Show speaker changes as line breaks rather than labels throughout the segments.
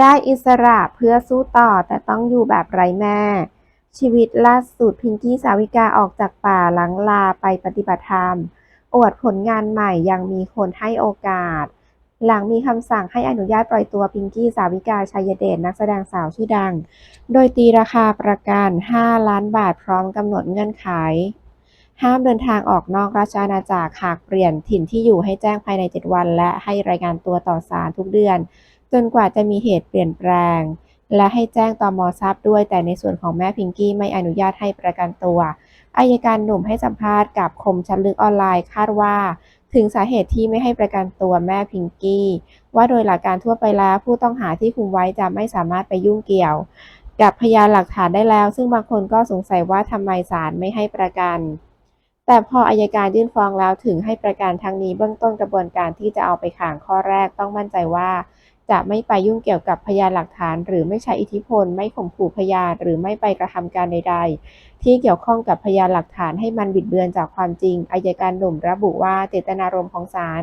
ได้อิสระเพื่อสู้ต่อแต่ต้องอยู่แบบไร้แม่ ชีวิตล่าสุดพิงกี้สาวิกาออกจากป่าหลังลาไปปฏิบัติธรรม อวดผลงานใหม่ยังมีคนให้โอกาส หลังมีคำสั่งให้อนุญาตปล่อยตัวพิงกี้สาวิกาชัยเดชนักแสดงสาวชื่อดัง โดยตีราคาประกัน 5 ล้านบาทพร้อมกำหนดเงื่อนไข ห้ามเดินทางออกนอกราชอาณาจักรหากเปลี่ยนถิ่นที่อยู่ให้แจ้งภายใน 7 วัน และให้รายงานตัวต่อศาลทุกเดือน จนกว่าจะมีเหตุเปลี่ยนแปลง และให้แจ้งตอมอทราบด้วย แต่ในส่วนของแม่พิงกี้ไม่อนุญาตให้ประกันตัวอายการหนุ่มให้สัมภาษณ์กับคมชัดลึกออนไลน์คาดว่า ถึงสาเหตุที่ไม่ให้ประกันตัวแม่พิงกี้ ว่าโดยหลักการทั่วไปแล้วผู้ต้องหาที่คุมไว้จะไม่สามารถไปยุ่งเกี่ยว กับพยานหลักฐานได้แล้ว ซึ่งบางคนก็สงสัยว่าทำไมศาลไม่ให้ประกันแต่พออายการยื่นฟ้องแล้วถึงให้ประกันทั้งนี้เบื้องต้นกระบวนการที่จะเอาไปขังข้อแรกต้องมั่นใจว่า จะไม่ไปยุ่งเกี่ยวกับพยานหลักฐาน หรือไม่ใช้อิทธิพล ไม่ข่มขู่พยาน หรือไม่ไปกระทำการใด ๆ ที่เกี่ยวข้องกับพยานหลักฐานให้มันบิดเบือนจากความจริงอายการหนุ่มระบุว่าเจตนารมณ์ของศาล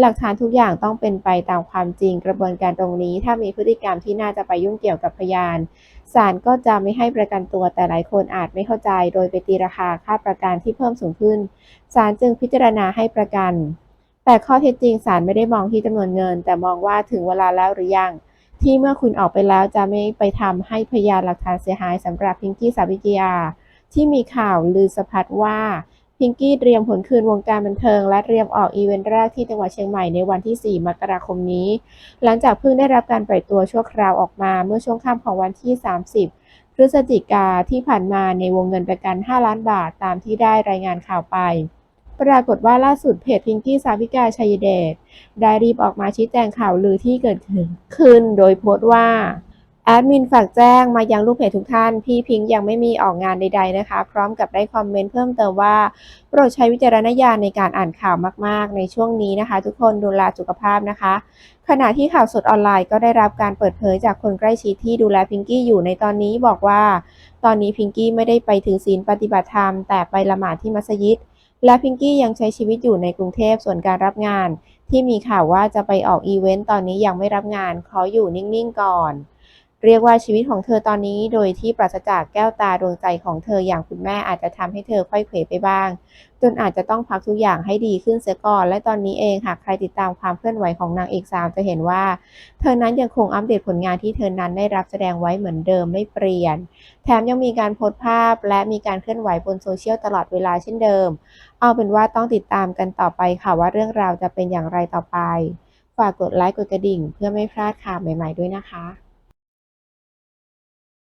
หลักฐานทุกอย่างต้องเป็นไปตามความจริงกระบวนการตรงนี้ ถ้ามีพฤติกรรมที่น่าจะไปยุ่งเกี่ยวกับพยานศาลก็จะไม่ให้ประกันตัวแต่หลายคนอาจไม่เข้าใจ โดยไปตีราคาค่าประกันที่เพิ่มสูงขึ้นศาลจึงพิจารณาให้ประกัน แต่ข้อเท็จจริงศาลไม่ได้มองที่จำนวนเงิน แต่มองว่าถึงเวลาแล้วหรือยัง ที่เมื่อคุณออกไปแล้วจะไม่ไปทำให้พยานหลักฐานเสียหายสำหรับพิงกี้สาวิกยา ที่มีข่าวลือสะพัดว่าพิงกี้เตรียมผลคืนวงการบันเทิง และเตรียมออกอีเวนต์แรกที่จังหวัดเชียงใหม่ในวันที่ 4 มกราคมนี้ หลังจากเพิ่งได้รับการปล่อยตัวชั่วคราวออกมาเมื่อช่วงค่ำของวันที่ 30 พฤศจิกาที่ผ่านมาในวงเงินประกัน 5 ล้านบาทตามที่ได้รายงานข่าวไป ปรากฏว่าล่าสุดเพจพิงกี้สาวิกาชัยเดชได้รีบออกมาชี้แจงข่าวลือที่เกิดขึ้น โดยโพสต์ว่าแอดมินฝากแจ้งมายังลูกเพจทุกท่าน พี่พิงยังไม่มีออกงานใด ๆนะคะ พร้อมกับได้คอมเมนต์เพิ่มเติมว่าโปรดใช้วิจารณญาณในการอ่านข่าวมากๆ ในช่วงนี้นะคะ ทุกคนดูแลสุขภาพนะคะ ขณะที่ข่าวสดออนไลน์ก็ได้รับการเปิดเผยจากคนใกล้ชิดที่ดูแลพิงกี้อยู่ในตอนนี้บอกว่า ตอนนี้พิงกี้ไม่ได้ไปถึงศีลปฏิบัติธรรมแต่ไปละหมาดที่มัสยิด และพิงกี้ยังใช้ชีวิตอยู่ในกรุงเทพส่วนการรับงาน ที่มีข่าวว่าจะไปออกอีเวนต์ตอนนี้ยังไม่รับงานขออยู่นิ่งๆก่อน เรียกว่าชีวิตของเธอตอนนี้โดยที่ปราศจากแก้วตาดวงใจของเธออย่างคุณแม่อาจจะทำให้เธอค่อยเขวไปบ้าง จนอาจจะต้องพักทุกอย่างให้ดีขึ้นเสียก่อน และตอนนี้เองหากใครติดตามความเคลื่อนไหวของนางเอกสาวจะเห็นว่า เธอนั้นยังคงอัปเดตผลงานที่เธอนั้นได้รับแสดงไว้เหมือนเดิมไม่เปลี่ยน แถมยังมีการโพสต์ภาพ และมีการเคลื่อนไหวบนโซเชียลตลอดเวลาเช่นเดิม เอาเป็นว่าต้องติดตามกันต่อไปค่ะว่าเรื่องราวจะเป็นอย่างไรต่อไป ฝากกดไลค์กดกระดิ่ง เพื่อไม่พลาดข่าวใหม่ ๆด้วยนะคะ